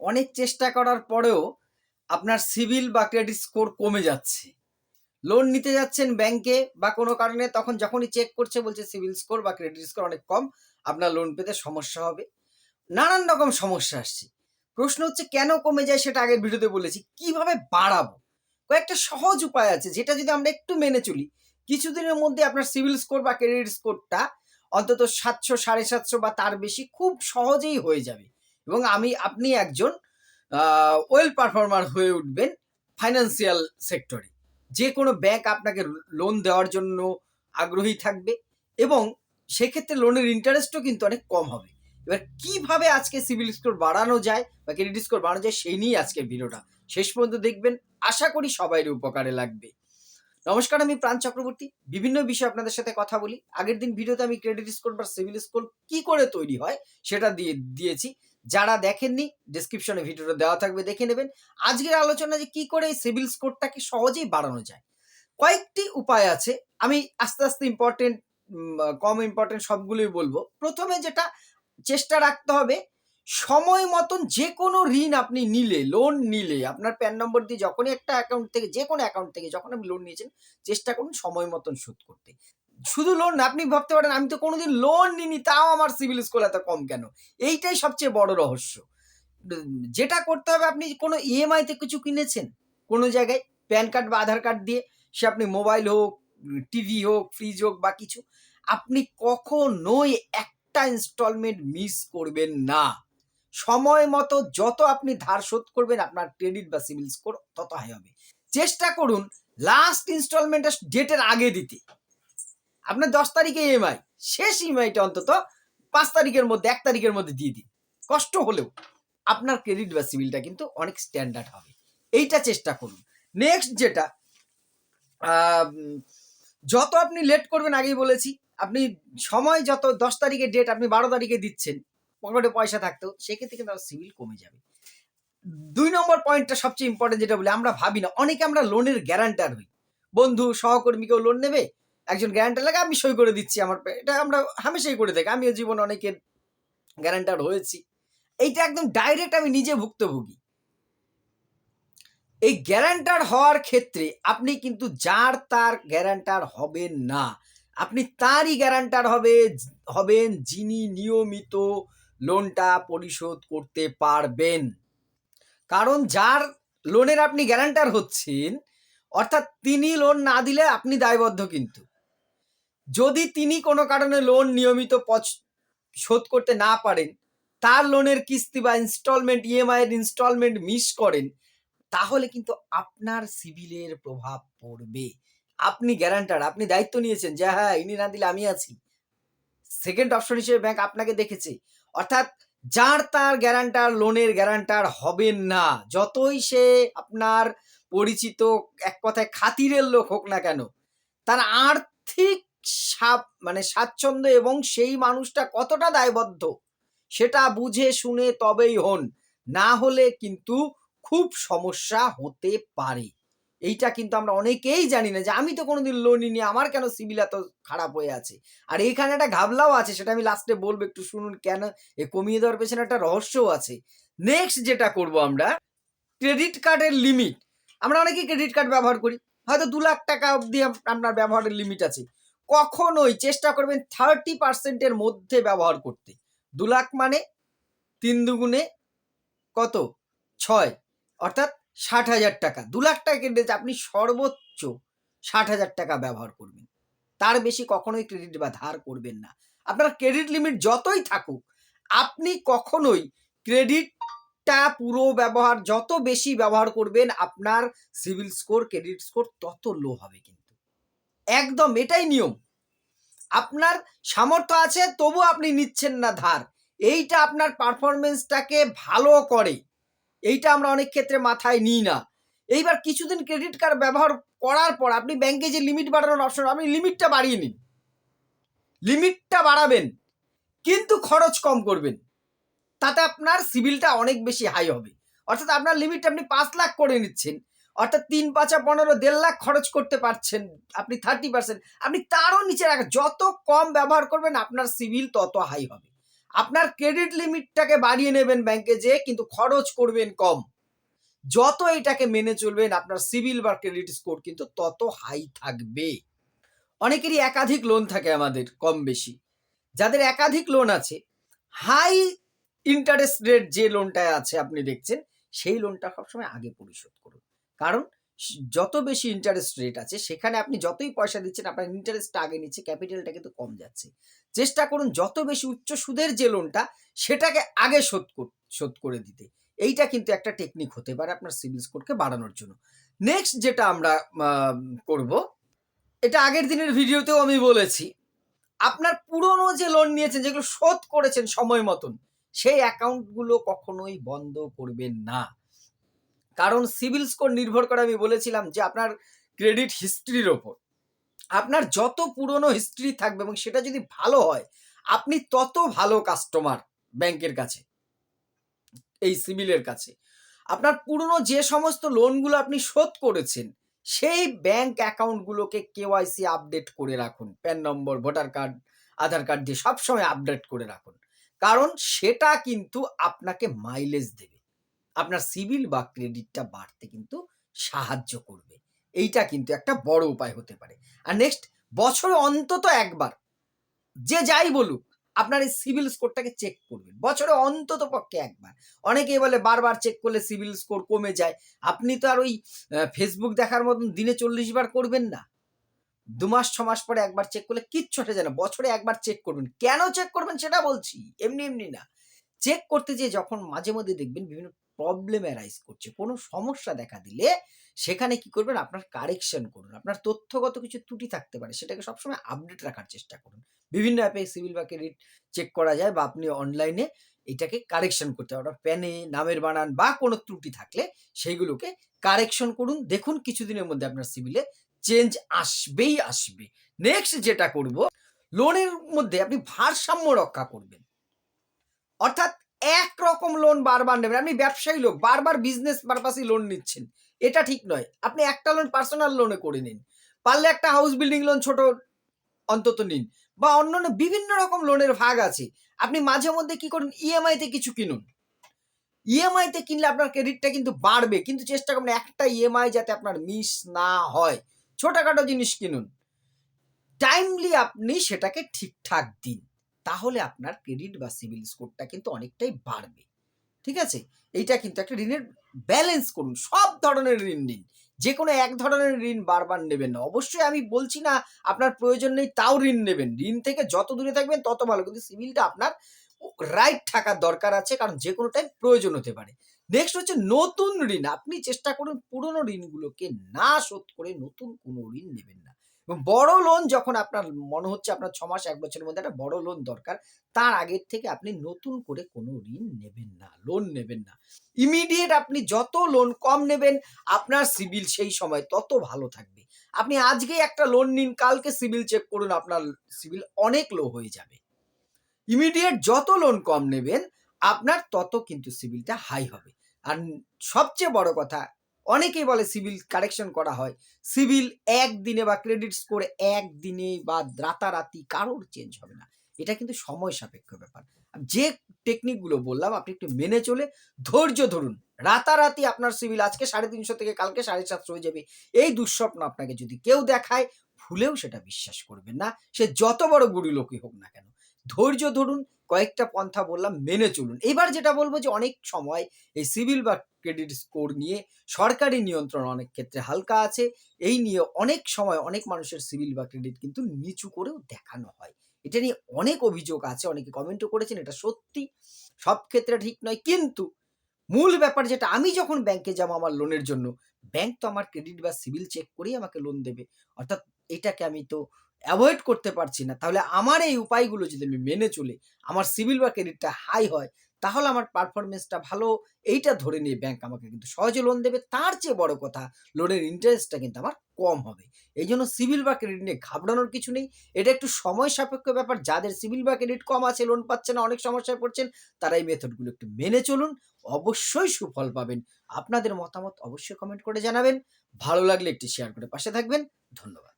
অনেক চেষ্টা করার পরেও আপনার সিভিল বা ক্রেডিট স্কোর কমে যাচ্ছে। লোন নিতে যাচ্ছেন ব্যাংকে বা কোনো কারণে, তখন যখনই চেক করছে বলছে সিভিল স্কোর বা ক্রেডিট স্কোর অনেক কম, আপনার লোন পেতে সমস্যা হবে। নানান রকম সমস্যা আসছে। প্রশ্ন হচ্ছে, কেন কমে যায় সেটা আগের ভিডিওতে বলেছি। কীভাবে বাড়াবো? কয়েকটা সহজ উপায় আছে, যেটা যদি আমরা একটু মেনে চলি। কিছুদিনের মধ্যে আপনার সিভিল স্কোর বা ক্রেডিট স্কোরটা অন্তত সাতশো, সাড়ে সাতশো বা তার বেশি খুব সহজেই হয়ে যাবে। এবং আমি, আপনি একজন ওয়েল পারফর্মার হয়ে উঠবেন ফাইন্যান্সিয়াল সেক্টরে যে কোনো ব্যাংক আপনাকে লোন দেওয়ার জন্য আগ্রহী থাকবে এবং সেক্ষেত্রে লোনের ইন্টারেস্টও কিন্তু অনেক কম হবে। এবার কীভাবে আজকে সিভিল স্কোর বাড়ানো যায় বা ক্রেডিট স্কোর বাড়ানো যায় সেই নিয়ে আজকের ভিডিওটা। শেষ পর্যন্ত দেখবেন, আশা করি সবাইয়ের উপকারে লাগবে। নমস্কার, আমি প্রাণ চক্রবর্তী। বিভিন্ন বিষয়ে আপনাদের সাথে কথা বলি। আগের দিন ভিডিওতে আমি ক্রেডিট স্কোর বা সিভিল স্কোর কি করে তৈরি হয় সেটা দিয়ে, দিয়েছি। যারা দেখেননি ডিসক্রিপশনে ভিডিওটা দেওয়া থাকবে, দেখে নেবেন। আজকের আলোচনা যে কি করে এই সিভিল স্কোরটাকে সহজেই বাড়ানো যায়। কয়েকটি উপায় আছে, আমি আস্তে আস্তে ইম্পর্টেন্ট কম ইম্পর্টেন্ট সবগুলোই বলব। প্রথমে যেটা চেষ্টা রাখতে হবে, সময় মতন যে কোনো ঋণ আপনি নিলে লোন নিলে, আপনার প্যান নম্বর দিয়ে যখনই একটা অ্যাকাউন্ট থেকে যে কোনো অ্যাকাউন্ট থেকে যখন আপনি লোন নিয়েছেন, চেষ্টা করুন সময় মতন শোধ করতে। শুধু লোন আপনি ভাবতে পারেন, আমি তো কোনোদিন লোন নিইনি, তাও আমার সিভিল স্কোর এত কম কেন? এইটাই সবচেয়ে বড় রহস্য। যেটা করতে হবে, আপনি কোনো ইএমআইতে কিছু কিনেছেন? কোনো জায়গায়? প্যান কার্ড বা আধার কার্ড দিয়ে, সে আপনি মোবাইল হোক টিভি হোক ফ্রিজ হোক বা কিছু, আপনি কখনোই একটা ইনস্টলমেন্ট মিস করবেন না। সময় মতো যত আপনি ধার শোধ করবেন, আপনার ক্রেডিট বা সিভিল স্কোর তত হাই হবে। চেষ্টা করুন লাস্ট ইনস্টলমেন্টটা ডেটের আগে দিতে। আপনার দশ তারিখে ইএমআই শেষ ইএমআইটা অন্তত পাঁচ তারিখের মধ্যে, এক তারিখের মধ্যে দিয়ে দিন। কষ্ট হলেও আপনার ক্রেডিট বা সিভিলটা কিন্তু অনেক স্ট্যান্ডার্ড হবে। এইটা চেষ্টা করুন। নেক্সট যেটা যত আপনি লেট করবেন, আগেই বলেছি, আপনি সময় যত, দশ তারিখের ডেট আপনি বারো তারিখে দিচ্ছেন পকেটে পয়সা থাকতেও, সেক্ষেত্রে কিন্তু আমার সিভিল কমে যাবে। দুই নম্বর পয়েন্টটা সবচেয়ে ইম্পর্টেন্ট যেটা বলি আমরা ভাবি না, অনেকে আমরা লোনের গ্যারান্টার হই। বন্ধু, সহকর্মীকেও লোন নেবে একজন গ্যারান্টার লাগে, আমি সই করে দিচ্ছি আমার এটা আমরা হামেশাই করে থাকি। আমিও জীবনে অনেকের গ্যারান্টার হয়েছি। এইটা একদম ডাইরেক্ট আমি নিজে ভুক্তভোগী। এই গ্যারান্টার হওয়ার ক্ষেত্রে আপনি কিন্তু যার তার গ্যারান্টার হবেন না। আপনি তারই গ্যারান্টার হবে, হবেন যিনি নিয়মিত লোনটা পরিশোধ করতে পারবেন। কারণ যার লোনের আপনি গ্যারান্টার হচ্ছেন, অর্থাৎ তিনি লোন না দিলে আপনি দায়বদ্ধ কিন্তু। যদি তিনি কোনো কারণে লোন নিয়মিত শোধ করতে না পারেন, তার লোনের কিস্তি বা ইনস্টলমেন্ট ইএমআই এর ইনস্টলমেন্ট মিস করেন, তাহলে কিন্তু আপনার সিভিলের প্রভাব পড়বে। আপনি গ্যারান্টার আপনি দায়িত্ব নিয়েছেন যে হ্যাঁ ইনি না দিলে আমি আছি। সেকেন্ড অপশন হিসেবে ব্যাংক আপনাকে দেখেছে। অর্থাৎ যার তার গ্যারান্টার লোনের গ্যারান্টার হবেন না, যতই সে আপনার পরিচিত এক কথায় খাতিরের লোক হোক না কেন, তার আর্থিক সাপ- মানে স্বাচ্ছন্দ্য এবং সেই মানুষটা কতটা দায়বদ্ধ, সেটা বুঝে শুনে তবেই হন। না হলে কিন্তু খুব সমস্যা হতে পারে। এইটা কিন্তু আমরা অনেকেই জানি না যে, আমি তো কোনোদিন লোন নিই আমার কেন সিভিল এত খারাপ হয়ে আছে? আর এইখানে একটা ঘাবলাও আছে, সেটা আমি লাস্টে বলব, একটু শুনুন কেন এ কমিয়ে দেওয়ার পেছনে একটা রহস্যও আছে। নেক্সট যেটা করব আমরা ক্রেডিট কার্ডের লিমিট আমরা অনেকেই ক্রেডিট কার্ড ব্যবহার করি, হয়তো দু লাখ টাকা অবধি আপনার ব্যবহারের লিমিট আছে। কখনোই চেষ্টা করবেন থার্টি পার্সেন্টের মধ্যে ব্যবহার করতে। দু লাখ মানে তিন দুগুণে কত? ছয়। অর্থাৎ ষাট হাজার টাকা। দু লাখ টাকা ক্রেডিট আপনি সর্বোচ্চ ষাট হাজার টাকা ব্যবহার করবেন। তার বেশি কখনোই ক্রেডিট বা ধার করবেন না। আপনার ক্রেডিট লিমিট যতই থাকুক, আপনি কখনোই ক্রেডিটটা পুরো ব্যবহার, যত বেশি ব্যবহার করবেন, আপনার সিভিল স্কোর ক্রেডিট স্কোর তত লো হবে কিন্তু। একদম এটাই নিয়ম। আপনার সামর্থ্য আছে, তবু আপনি নিচ্ছেন না ধার। এইটা আপনার পারফরমেন্সটাকে ভালো করে। এইটা আমরা অনেক ক্ষেত্রে মাথায় নিই না। এইবার কিছুদিন ক্রেডিট কার্ড ব্যবহার করার পর আপনি ব্যাংকে যে লিমিট বাড়ানোর অপশন আপনি লিমিটটা বাড়িয়ে নিন। লিমিটটা বাড়াবেন, কিন্তু খরচ কম করবেন। তাতে আপনার সিভিলটা অনেক বেশি হাই হবে। অর্থাৎ আপনার লিমিট আপনি পাঁচ লাখ করে নিচ্ছেন। অর্থাৎ তিন পাঁচা পনেরো দেড় লাখ খরচ করতে পারছেন আপনি থার্টি পার্সেন্ট আপনি তারও নিচে রাখেন যত কম ব্যবহার করবেন আপনার সিভিল তত হাই হবে। আপনার ক্রেডিট লিমিটটাকে বাড়িয়ে নেবেন ব্যাংকে যে, কিন্তু খরচ করবেন কম। যত এটাকে মেনে চলবেন, আপনার সিভিল বা ক্রেডিট স্কোর কিন্তু তত হাই থাকবে। অনেকেরই একাধিক লোন থাকে আমাদের, কম বেশি। যাদের একাধিক লোন আছে হাই ইন্টারেস্ট রেট যে লোনটা আছে, আপনি দেখছেন, সেই লোনটা সবসময় আগে পরিশোধ করুন। কারণ যত বেশি ইন্টারেস্ট রেট আছে সেখানে আপনি যতই পয়সা দিচ্ছেন আপনার ইন্টারেস্টটা আগে নিচ্ছে ক্যাপিটালটা কিন্তু কম যাচ্ছে। চেষ্টা করুন যত বেশি উচ্চ সুদের যে লোনটা সেটাকে আগে শোধ শোধ করে দিতে। এইটা কিন্তু একটা টেকনিক হতে পারে আপনার সিভিল স্কোরকে বাড়ানোর জন্য। নেক্সট যেটা আমরা আম, করব এটা আগের দিনের ভিডিওতেও আমি বলেছি। আপনার পুরনো যে লোন নিয়েছেন যেগুলো শোধ করেছেন সময় মতন সেই অ্যাকাউন্টগুলো কখনোই বন্ধ করবেন না। কারণ সিভিল স্কোর নির্ভর করে আমি বলেছিলাম যে আপনার ক্রেডিট হিস্ট্রির ওপর। আপনার যত পুরনো হিস্ট্রি থাকবে এবং সেটা যদি ভালো হয়, আপনি তত ভালো কাস্টমার ব্যাংকের কাছে, এই সিভিলের কাছে। আপনার পুরনো যে সমস্ত লোনগুলো আপনি শোধ করেছেন, সেই ব্যাংক অ্যাকাউন্টগুলোকে কেওয়াইসি আপডেট করে রাখুন। PAN number voter card Aadhaar card দিয়ে সবসময় আপডেট করে রাখুন। কারণ সেটা কিন্তু আপনাকে মাইলেজ দেবে। আপনার সিভিল বা ক্রেডিটটা বাড়তে কিন্তু সাহায্য করবে। এইটা কিন্তু একটা বড় উপায় হতে পারে। আর নেক্সট বছরে অন্তত একবার, যে যাই বলুক, আপনার এই সিভিল স্কোরটাকে চেক করবেন। বছরে অন্তত পক্ষে একবার। অনেকেই বলে, বারবার চেক করলে সিভিল স্কোর কমে যায়। আপনি তো আর ওই ফেসবুক দেখার মতন দিনে চল্লিশ বার করবেন না। দু মাস, ছ মাস পরে একবার চেক করলে কিচ্ছু হতে যায় না। বছরে একবার চেক করবেন। কেন চেক করবেন সেটা বলছি, এমনি এমনি না। চেক করতে যেয়ে যখন মাঝে মধ্যে দেখবেন বিভিন্ন প্রবলেম অ্যারাইজ করছে, কোনো সমস্যা দেখা দিলে সেখানে কি করবেন? আপনার কারেকশন করুন। আপনার তথ্যগত কিছু ত্রুটি থাকতে পারে, সেটাকে সবসময় আপডেট রাখার চেষ্টা করুন। বিভিন্ন অ্যাপে সিভিল বা ক্রেডিট চেক করা যায় বা আপনি অনলাইনে এটাকে কারেকশন করতে ওটা প্যানে নামের বানান বা কোনো ত্রুটি থাকলে সেইগুলোকে কারেকশন করুন। দেখুন কিছুদিনের মধ্যে আপনার সিভিলে চেঞ্জ আসবেই আসবে। নেক্সট যেটা করব লোনের মধ্যে আপনি ভারসাম্য রক্ষা করবেন। অর্থাৎ এক রকম লোন বারবার নেবেন। আপনি ব্যবসায়ী লোক, বারবার বিজনেস পারপাসই লোন নিচ্ছেন। এটা ঠিক নয়। আপনি একটা লোন পার্সোনাল লোনে করে নিন। পারলে একটা হাউস বিল্ডিং লোন ছোট অন্তত নিন বা অন্য বিভিন্ন রকম লোনের ভাগ আছে। আপনি মাঝে মধ্যে কি করুন ইএমআই তে কিছু কিনুন। ইএমআই তে কিনলে আপনার ক্রেডিটটা কিন্তু বাড়বে। কিন্তু চেষ্টা করবেন একটা ইএমআই যাতে আপনার মিস না হয়। ছোটখাটো জিনিস কিনুন। টাইমলি আপনি সেটাকে ঠিকঠাক দিন। তাহলে আপনার ক্রেডিট বা সিভিল স্কোরটা কিন্তু অনেকটাই বাড়বে। ঠিক আছে? এইটা কিন্তু একটা ঋণের ব্যালেন্স করুন। সব ধরনের ঋণ নিন। যে কোনো এক ধরনের ঋণ বারবার নেবেন না। অবশ্যই আমি বলছি না, আপনার প্রয়োজন নেই, তাও ঋণ নেবেন। ঋণ থেকে যত দূরে থাকবেন, তত ভালো। কিন্তু সিভিলটা আপনার রাইট থাকার দরকার আছে, কারণ যে কোনো টাইম প্রয়োজন হতে পারে। নেক্সট হচ্ছে নতুন ঋণ। আপনি চেষ্টা করুন পুরনো ঋণগুলোকে না শোধ করে নতুন কোনো ঋণ নেবেন না। এবং বড় লোন যখন আপনার মনে হচ্ছে আপনার ছ মাস, এক বছরের মধ্যে একটা বড় লোন দরকার, তার আগের থেকে আপনি নতুন করে কোনো ঋণ নেবেন না লোন নেবেন না। ইমিডিয়েট আপনি যত লোন কম নেবেন, আপনার সিবিল সেই সময় তত ভালো থাকবে। আপনি আজকে একটা লোন নিন, কালকে সিবিল চেক করুন, আপনার সিবিল অনেক লো হয়ে যাবে। ইমিডিয়েট যত লোন কম নেবেন, আপনার তত কিন্তু সিবিলটা হাই হবে। আর সবচেয়ে বড় কথা অনেকেই বলে সিভিল কারেকশন করা হয়। সিভিল একদিনে বা ক্রেডিট স্কোর একদিনে বা রাতারাতি কারোর চেঞ্জ হবে না। এটা কিন্তু সময় সাপেক্ষ ব্যাপার। যে টেকনিকগুলো বললাম, আপনি একটু মেনে চলে ধৈর্য ধরুন। রাতারাতি আপনার সিভিল আজকে সাড়ে তিনশো থেকে কালকে সাড়ে সাতশো হয়ে যাবে। এই দুঃস্বপ্ন আপনাকে যদি কেউ দেখায়, ভুলেও সেটা বিশ্বাস করবেন না। সে যত বড় গুরু লোকই হোক না কেন, ধৈর্য ধরুন কয়েকটা পন্থা বললাম মেনে চলুন। এবার যেটা বলব যে অনেক সময় এই সিভিল বা ক্রেডিট স্কোর নিয়ে সরকারি নিয়ন্ত্রণ অনেক ক্ষেত্রে হালকা আছে। এই নিয়ে অনেক সময় অনেক মানুষের সিভিল বা ক্রেডিট কিন্তু নিচু করেও দেখানো হয়। এটা নিয়ে অনেক অভিযোগ আছে, অনেকে কমেন্টও করেছেন, এটা সত্যি। সব ক্ষেত্রে ঠিক নয়, কিন্তু মূল ব্যাপার যেটা, আমি যখন ব্যাংকে যাব আমার লোনের জন্য, ব্যাংক তো আমার ক্রেডিট বা সিভিল চেক করেই আমাকে লোন দেবে। অর্থাৎ এটাকে আমি তো অ্যাভয়েড করতে পারছি না। তাহলে আমার এই উপায়গুলো যদি আমি মেনে চলে, আমার সিভিল বা ক্রেডিটটা হাই হয়, তাহলে আমার পারফরমেন্সটা ভালো, এইটা ধরে নিয়ে ব্যাংক আমাকে কিন্তু সহজে লোন দেবে। তার চেয়ে বড় কথা লোনের ইন্টারেস্টটা কিন্তু আমার কম হবে। এই জন্য সিভিল বা ক্রেডিট নিয়ে ঘাবড়ানোর কিছু নেই। এটা একটু সময় সাপেক্ষ ব্যাপার। যাদের সিভিল বা ক্রেডিট কম আছে লোন পাচ্ছে না, অনেক সমস্যায় পড়ছেন, তারা এই মেথডগুলো একটু মেনে চলুন। অবশ্যই সুফল পাবেন। আপনাদের মতামত অবশ্যই কমেন্ট করে জানাবেন। ভালো লাগলে একটি শেয়ার করে পাশে থাকবেন। ধন্যবাদ।